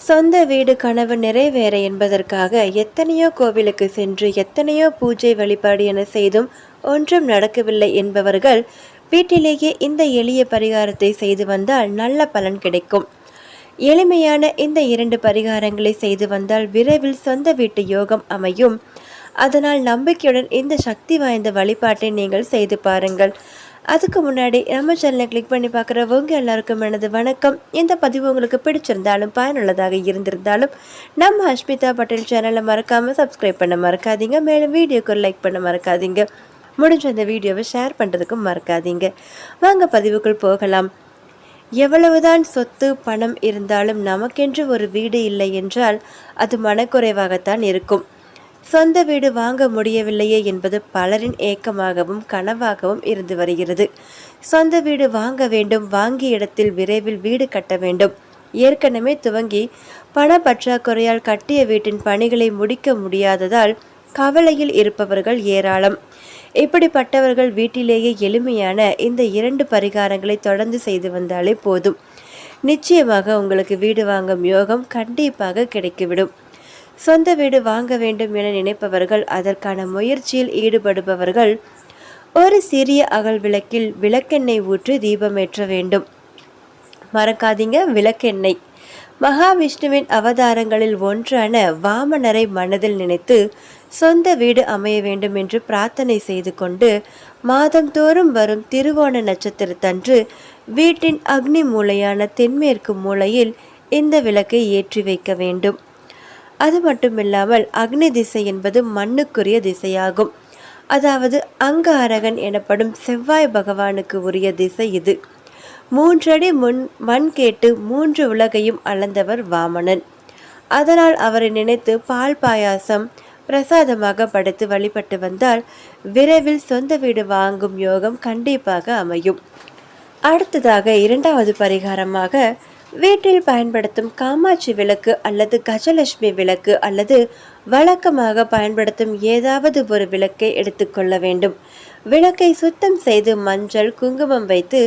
சொந்த வீடு கனவு நிறைவேற என்பதற்காக எத்தனையோ கோவிலுக்கு சென்று எத்தனையோ பூஜை வழிபாடு என செய்தும் ஒன்றும் நடக்கவில்லை என்பவர்கள் வீட்டிலேயே இந்த எளிய பரிகாரத்தை செய்து வந்தால் நல்ல பலன் கிடைக்கும். எளிமையான இந்த இரண்டு பரிகாரங்களை செய்து வந்தால் விரைவில் சொந்த வீட்டு யோகம் அமையும். அதனால் நம்பிக்கையுடன் இந்த சக்தி வாய்ந்த வழிபாட்டை நீங்கள் செய்து பாருங்கள். அதுக்கு முன்னாடி நம்ம சேனலை கிளிக் பண்ணி பார்க்குறவங்க எல்லாருக்கும் எனது வணக்கம். இந்த பதிவு உங்களுக்கு பிடிச்சிருந்தாலும் பயனுள்ளதாக இருந்திருந்தாலும் நம்ம அஷ்மிதா பட்டேல் சேனலை மறக்காமல் சப்ஸ்கிரைப் பண்ண மறக்காதீங்க. மேலும் வீடியோக்கு லைக் பண்ண மறக்காதீங்க. முடிஞ்ச அந்த வீடியோவை ஷேர் பண்ணுறதுக்கும் மறக்காதீங்க. வாங்க பதிவுக்குள் போகலாம். எவ்வளவுதான் சொத்து பணம் இருந்தாலும் நமக்கென்று ஒரு வீடு இல்லை என்றால் அது மனக்குறைவாகத்தான் இருக்கும். சொந்த வீடு வாங்க முடியவில்லையே என்பது பலரின் ஏக்கமாகவும் கனவாகவும் இருந்து வருகிறது. சொந்த வீடு வாங்க வேண்டும் வாங்கிய இடத்தில் விரைவில் வீடு கட்ட வேண்டும். ஏற்கனவே துவங்கி பண பற்றாக்குறையால் கட்டிய வீட்டின் பணிகளை முடிக்க முடியாததால் கவலையில் இருப்பவர்கள் ஏராளம். இப்படிப்பட்டவர்கள் வீட்டிலேயே எளிமையான இந்த இரண்டு பரிகாரங்களை தொடர்ந்து செய்து வந்தாலே போதும். நிச்சயமாக உங்களுக்கு வீடு வாங்கும் யோகம் கண்டிப்பாக கிடைக்கிவிடும் சொந்த வீடு வாங்க வேண்டும் என நினைப்பவர்கள் அதற்கான முயற்சியில் ஈடுபடுபவர்கள் ஒரு சிறிய அகல் விளக்கில் விளக்கெண்ணெய் ஊற்றி தீபமேற்ற வேண்டும். மறக்காதீங்க விளக்கெண்ணெய். மகாவிஷ்ணுவின் அவதாரங்களில் ஒன்றான வாமனரை மனதில் நினைத்து சொந்த வீடு அமைய வேண்டும் என்று பிரார்த்தனை செய்து கொண்டு மாதந்தோறும் வரும் திருவோண நட்சத்திரத்தன்று வீட்டின் அக்னி மூலையான தென்மேற்கு மூலையில் இந்த விளக்கை ஏற்றி வைக்க வேண்டும். அது மட்டுமில்லாமல் அக்னி திசை என்பது மண்ணுக்குரிய திசையாகும். அதாவது அங்காரகன் எனப்படும் செவ்வாய் பகவானுக்கு உரிய திசை இது. மூன்றடி முன் மண் கேட்டு மூன்று உலகையும் அளந்தவர் வாமனன். அதனால் அவரை நினைத்து பால் பாயாசம் பிரசாதமாக படைத்து வழிபட்டு வந்தால் விரைவில் சொந்த வீடு வாங்கும் யோகம் கண்டிப்பாக அமையும். அடுத்ததாக இரண்டாவது பரிகாரமாக வீட்டில் பயன்படுத்தும் காமாட்சி விளக்கு அல்லது கஜலட்சுமி விளக்கு அல்லது வழக்கமாக பயன்படுத்தும் ஏதாவது ஒரு விளக்கை எடுத்துக்கொள்ள வேண்டும். விளக்கை சுத்தம் செய்து மஞ்சள் குங்குமம் வைத்து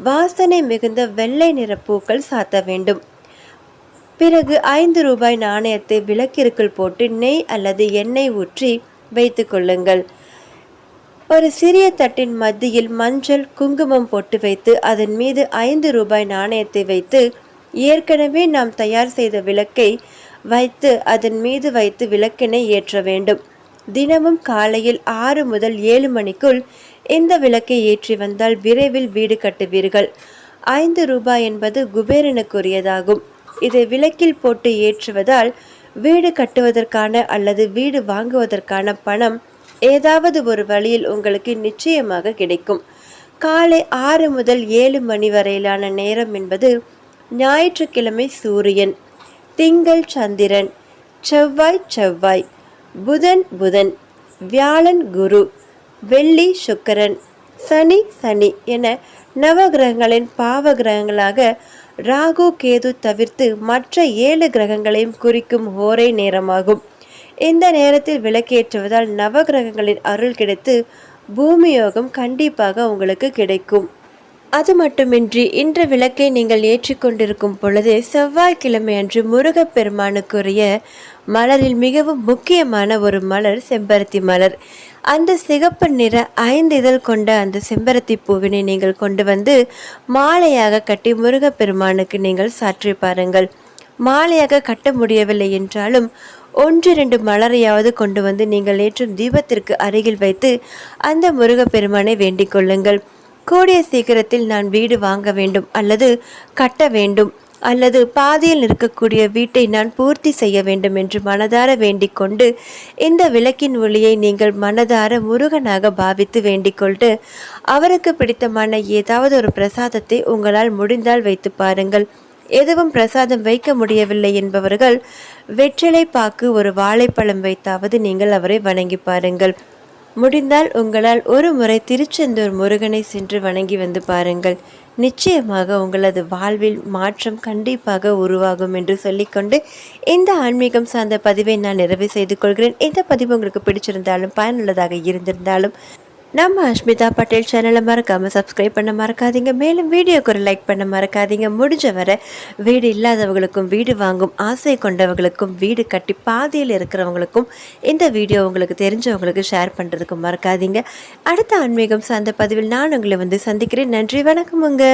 வாசனை மிகுந்த வெள்ளை நிற பூக்கள் சாத்த வேண்டும். பிறகு ஐந்து ரூபாய் நாணயத்தை விளக்கிற்குள் போட்டு நெய் அல்லது எண்ணெய் ஊற்றி வைத்து கொள்ளுங்கள். ஒரு சிறிய தட்டின் மத்தியில் மஞ்சள் குங்குமம் போட்டு வைத்து அதன் மீது ஐந்து ரூபாய் நாணயத்தை வைத்து ஏற்கனவே நாம் தயார் செய்த விளக்கை வைத்து அதன் மீது வைத்து விளக்கினை ஏற்ற வேண்டும். தினமும் காலையில் ஆறு முதல் ஏழு மணிக்குள் இந்த விளக்கை ஏற்றி வந்தால் விரைவில் வீடு கட்டுவீர்கள். ஐந்து ரூபாய் என்பது குபேரனுக்குரியதாகும். இதை விளக்கில் போட்டு ஏற்றுவதால் வீடு கட்டுவதற்கான அல்லது வீடு வாங்குவதற்கான பணம் ஏதாவது ஒரு வழியில் உங்களுக்கு நிச்சயமாக கிடைக்கும். காலை ஆறு முதல் ஏழு மணி வரையிலான நேரம் என்பது ஞாயிற்றுக்கிழமை சூரியன் திங்கள் சந்திரன் செவ்வாய் செவ்வாய் புதன் புதன் வியாழன் குரு வெள்ளி சுக்கரன் சனி சனி என நவகிரகங்களின் பாவ கிரகங்களாக ராகு கேது தவிர்த்து மற்ற ஏழு கிரகங்களையும் குறிக்கும் ஹோரை நேரமாகும். இந்த நேரத்தில் விளக்கேற்றுவதால் நவகிரகங்களின் அருள் கிடைத்து பூமி யோகம் கண்டிப்பாக உங்களுக்கு கிடைக்கும். அது மட்டுமின்றி இன்று விளக்கை நீங்கள் ஏற்றிக்கொண்டிருக்கும் பொழுது செவ்வாய்க்கிழமை அன்று முருகப்பெருமானுக்குரிய மலரில் மிகவும் முக்கியமான ஒரு மலர் செம்பருத்தி மலர். அந்த சிகப்பு நிற ஐந்து இதழ் கொண்ட அந்த செம்பருத்தி பூவினை நீங்கள் கொண்டு வந்து மாலையாக கட்டி முருகப்பெருமானுக்கு நீங்கள் சாற்றி பாருங்கள். மாலையாக கட்ட முடியவில்லை என்றாலும் ஒன்று இரண்டு மலரையாவது கொண்டு வந்து நீங்கள் ஏற்றும் தீபத்திற்கு அருகில் வைத்து அந்த முருகப்பெருமானை வேண்டிக் கொள்ளுங்கள். கூடிய சீக்கிரத்தில் நான் வீடு வாங்க வேண்டும் அல்லது கட்ட வேண்டும் அல்லது பாதியில் இருக்கக்கூடிய வீட்டை நான் பூர்த்தி செய்ய வேண்டும் என்று மனதார வேண்டிக் கொண்டு இந்த விளக்கின் ஒளியை நீங்கள் மனதார முருகனாக பாவித்து வேண்டிக் கொண்டு அவருக்கு பிடித்தமான ஏதாவது ஒரு பிரசாதத்தை உங்களால் முடிந்தால் வைத்து பாருங்கள். எதுவும் பிரசாதம் வைக்க முடியவில்லை என்பவர்கள் வெற்றிலை பாக்கு ஒரு வாழைப்பழம் வைத்தாவது நீங்கள் அவரை வணங்கி பாருங்கள். முடிந்தால் உங்களால் ஒரு முறை திருச்செந்தூர் முருகனை சென்று வணங்கி வந்து பாருங்கள். நிச்சயமாக உங்களது வாழ்வில் மாற்றம் கண்டிப்பாக உருவாகும் என்று சொல்லிக்கொண்டு இந்த ஆன்மீகம் சார்ந்த பதிவை நான் நிறைவு செய்து கொள்கிறேன். இந்த பதிவு உங்களுக்கு பிடிச்சிருந்தாலும் பயனுள்ளதாக இருந்திருந்தாலும் நம்ம அஷ்மிதா பட்டேல் சேனலை மறக்காமல் சப்ஸ்கிரைப் பண்ண மறக்காதீங்க. மேலும் வீடியோக்கு ஒரு லைக் பண்ண மறக்காதீங்க. முடிஞ்ச வரை வீடு இல்லாதவங்களுக்கும் வீடு வாங்கும் ஆசை கொண்டவங்களுக்கும் வீடு கட்டி பாதியில் இருக்கிறவங்களுக்கும் இந்த வீடியோ உங்களுக்கு தெரிஞ்சவங்களுக்கு ஷேர் பண்ணுறதுக்கும் மறக்காதீங்க. அடுத்த ஆன்மீகம் சார்ந்த பதிவில் நான் உங்களை வந்து சந்திக்கிறேன். நன்றி வணக்கமுங்க